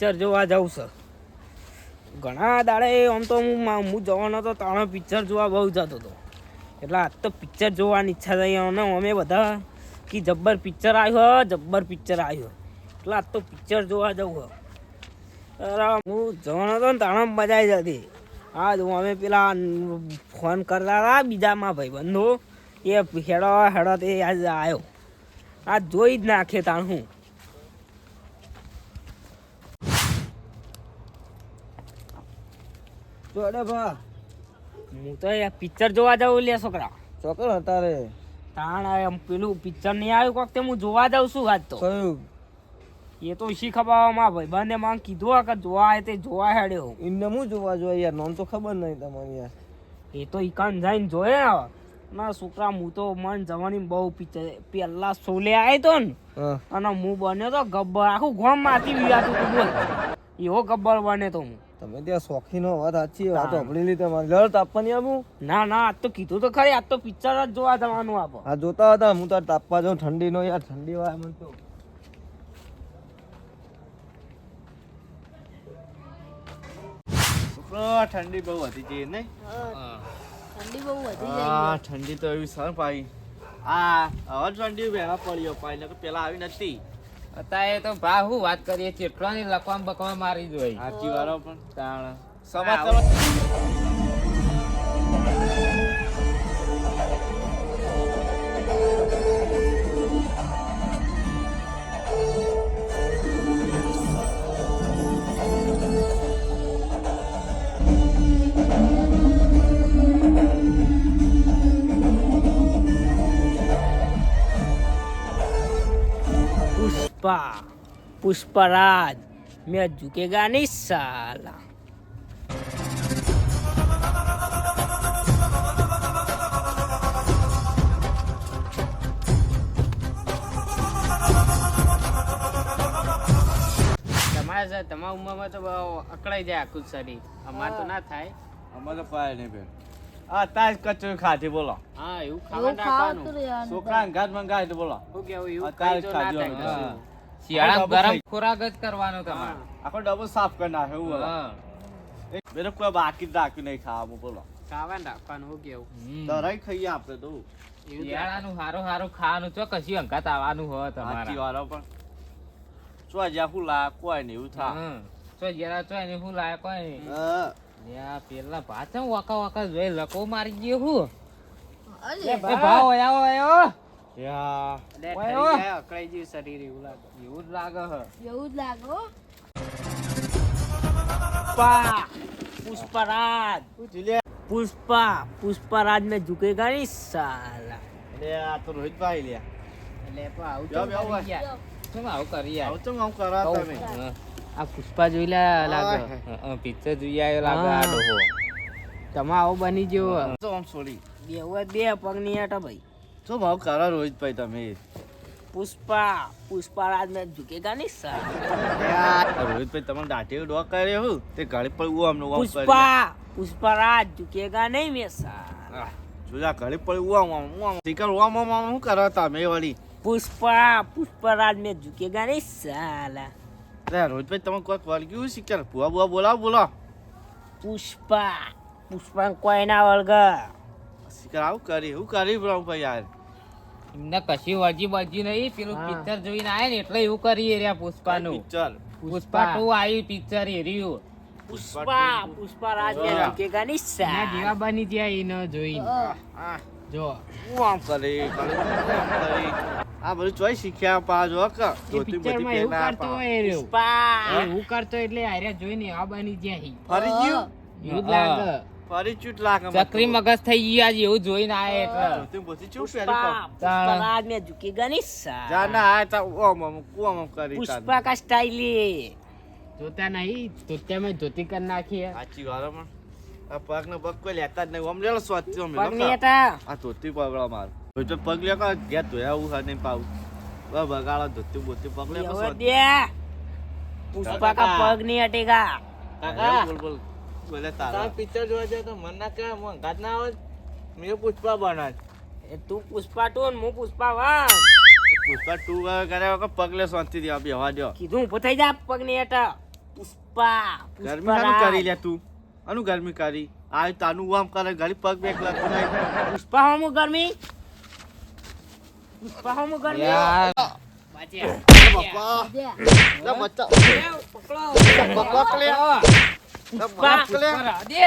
Picture જોવા જાઉં છે. ઘણા દાડે આમ તો હું હું જવાનો હતો તાણે પિક્ચર જોવા બહુ જતો હતો. એટલે આજ તો પિક્ચર જોવાની ઈચ્છા થઈ અને અમે બધા કે જબ્બર પિક્ચર આવ્યો જબ્બર પિક્ચર આવ્યો એટલે આજ તો પિક્ચર જોવા જવું અરે હું જવાનો હતો ને તાણે મજા આવી જતી. હા જો અમે પેલા ફોન કરતા હતા બીજામાં ભાઈબંધો. એ હેડો હેડો તે આજ આવ્યો આ જોઈ જ નાખે તાણ હું. જોડે ભા. હું તો યાર પિક્ચર જોવા જાઉં લે છોકરા. છોકરો તારે તાણ આ એમ પેલું પિક્ચર નહીં આવ્યું કોક તે હું જોવા જાઉં છું આજ તો. કયું? એ તો શી ખબરમાં ભાઈબંધે મને કીધું કે જોવા આવે તે જોવા હેડ્યો એમને હું જોવા જોઈએ યાર? નોન તો ખબર નહીં તમારી યાર. એ તો ઈકાન જઈને જોયે ને ના છોકરા હું તો મન જવાની બહુ પિક્ચર પેલા સોલે આવ્યો તો ને અને હું બન્યો તો ગબ્બર આખું ગોમમાંથી વિયાતું તું બોલ. એવો ગબ્બર બને તો હું. તમે ત્યાં શોખીન હો વાત સાચી વાત સાંભળી લીધી તમારે. લડત આપવાની આવું ના ના આજ તો કીધું તો ખરી આજ તો પિક્ચર જ જોવા જવાનું આપો આ જોતા હતા હું તાર તાપવા જાઉં ઠંડી નો યાર ઠંડી વાય મને તો. ઠંડી બહુ હતી છે ને ઠંડી બહુ વધી હા ઠંડી તો એવી સર ભાઈ. આ હવે ઠંડી વહેલા પડ્યો ભાઈ ને પેલા આવી નથી અત્યારે તો ભા હું વાત કરીએ ચેટલો ની લખવામાં બકવા મારી જોઈ સાચી વાળો પણ તાણ. સમાચાર પુષ્પા પુષ્પરાજ મેં ઝુકેગા નહીં સાલા. તમારા તમારા ઉંમરમાં તો અકળાઈ જાય આખું શરીર. અમારે તો ના થાય. અમારે તો પાય નહીં બેન. આ તાજ કચરું ખાધી બોલો. હા એવું ખાવાનું છોકરા ઘાટમાં ગાય બોલો. શું કેવું એવું ખાધું થાય. હા. ડબલ ગરમ ખોરાક જ કરવાનો તમારે. આખો ડબો સાફ કરી નાખે એવું બોલો હા. બેનો કોઈ બાકી રાખ્યું નહીં ખાવાનું બોલો. ખાવાનું રાખવાનું શું કેવું? દરાઈ ખાઈએ આપણે તો. શિયાળાનું હારો હારો ખાવાનું છો કશી અંકાત આવવાનું હોય સાચી વાળો પણ ચો જ્યાં હું લાયક કોઈ નહીં એવું થા ચો જરા ચો ને શું લાયક હોય ને? યા પેલા ભાત છે ને વાકા વાકા જોઈ લકો મારી ગયો હું. ભાવ આયો આયો એવું લાગે. એવું જ લાગે હ. એવું જ લાગો પા પુષ્પા. પુષ્પરાજ. ને ઝુકે ગાડી સાલા. આ તો રોહિતભાઈ લ્યા. એટલે આવું તો આવું કરી આવું તો આવું તમે? આ પુષ્પા જોઈ લાગે. પિક્ચર જોઈ આવ્યો લાગે તમે આવો બની ગયો. તો આમ છોડી. બે બે પગની આટા ભાઈ. શું ભાવ કરો રોહિત ભાઈ તમે. પુષ્પા પુષ્પા રાજ મેં ઝુકેગા નહીં સર રોહિત ભાઈ તમને દાઢી ડો કરે હું. તે ઘડી પર હું અમને પુષ્પા રાજ ઝુકેગા નહીં મેં સર. જોજા ઘડી પર હું હું શિકાર હું આમ હું કરો તમે વળી. પુષ્પા પુષ્પા રાજ મેં ઝુકેગા નહીં સાલા અરે રોહિત ભાઈ તમે કોઈક વળગ્યું શિકાર? ભૂવા ભૂવા બોલાવો બોલો. પુષ્પા પુષ્પા કોઈના વળગ. શિકાર આવું કરી હું કરી બ્રહ્મ ભાઈ યાર. એમને કશી વળજી બળજી નહીં પેલું પિક્ચર જોઈને આયા ને એટલે એવું કરીએ રહ્યા પુષ્પાનું. પિક્ચર? પુષ્પા ટુ આવ્યું પિક્ચર એર્યું પુષ્પા પુષ્પા રાજ કે ગનિસા જ્યાં ઈને જોઈને. જો. હું આમ કરી આ બધું ચોઈ શીખ્યા પા જો ક જોતી બધી કરતો હોય પુષ્પા. હું કરતો એટલે આર્યા જોઈને આબાની જ્યાં હી. ફરી ગયું? એવું લાગે. ફરી ચૂટ લાગે ચકરી મગજ થઈ ગઈ આજ એવું જોઈને આય એટલે. તું બોતી ચૂટ પેલી પુષ્પા મે ઝુકી ગની સા જાના આ તા ઓમ ઓમ કોમ કરી પુષ્પા કા સ્ટાઈલી જોતા નહીં જોતા મે જોતી કર નાખી સાચી વાતમાં આ પગ ને પગ કોઈ લેતા જ નહીં. ઓમ લેલો સ્વાતી ઓમ પગ લેતા? આ ધોતી પગળો માર. તો તો પગ લે કા ગયા તો હું હા નહીં પાઉ બગાડો ધોતી બોતી પગ લે પુષ્પા કા પગ નહીં અટેગા કાકા બોલ બોલ. બધા સારા પિક્ચર જોવા જાય તો મન ના કહેવાય મન ઘાત ના આવે. મેં પુષ્પા બના એ તું પુષ્પા ટુ ને હું પુષ્પા વાન પુષ્પા ટુ કરે વખત પગલે શાંતિ થી આપી હવા દો કીધું ઊભો થઈ જા પગને હેઠા પુષ્પા ગરમી કરી લે તું. આનું ગરમી કરી. આ તાનું વામ કરે ઘરે પગ બેક લાગતો નહીં. પુષ્પા હોમુ ગરમી? પુષ્પા હોમુ ગરમી? યાર. બાજે બાપા. લા પકડો પકડો. પુષ્પા. દે.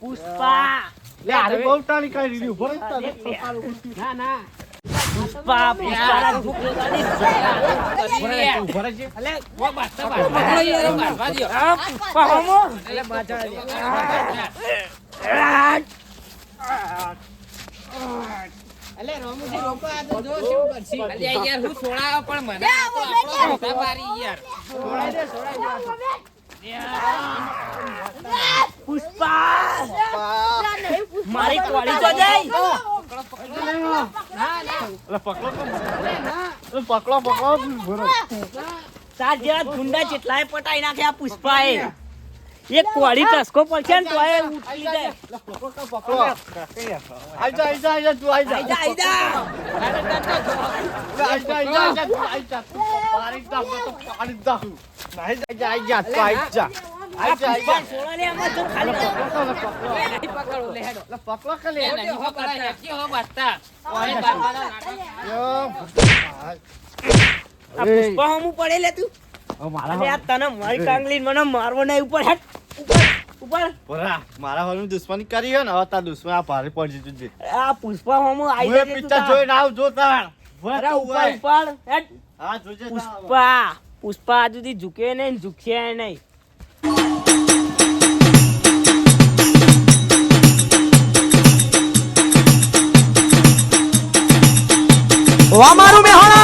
પુષ્પા. લે આરે બહુ ટાણી કરી દીધી ઊભો રહી તારે. ના ના. પુષ્પા પુષ્પા. ઝૂકે ગાડી કરી ઊભો રહી છે. અલે ઓ બાસ્તા બાસ્તા. ઓ બાસ્તા દ્યો. આ પુષ્પા હોમું. એટલે બાજા દ્યો. અલે રમુજી રોકો આ તો જો શું કરશી. અલ્યા યાર હું છોડાવો પણ મને. તો આપણો મોટા યાર. પૂછ. મારી કોળી તો જઈ ના ના પકડો પકડો પકડો ઊભો જેવા ગુંડા જેટલાય પટાઈ નાખ્યા પુષ્પાએ એક કોળી ટસકો પડશે ને તોય ઉઠી જાય પકડો તો પકડો. આઈ જા આઈ જા આઈ જા તું આઈ જા. આઈદા આઈદા લે આઈ જા આઈ જા આઈ જા આઈ જા. તું પાડી જ નાખ, તો પાડી જ નાખું. આઈ જા આઈ જા તું આઈ જા. ને હેડો. મારા અરે આ તને મારી કાંગલી મને મારવો નહીં ઉપર હેટ ઉપર ઉપર બોરા, મારા હોલની દુશ્મની કરી હે ને હવે તાર દુશ્મન આ ભારે પડી જતું. આ પુષ્પા હમું આવી પિક્ચર. જોઈને આવ જો તાર. ઉપર ઉપર હેટ હા જોજે પુષ્પા પુષ્પા આજુ સુધી ઝૂકે નહીં ઝૂકશે નહીં. મારું જેઠું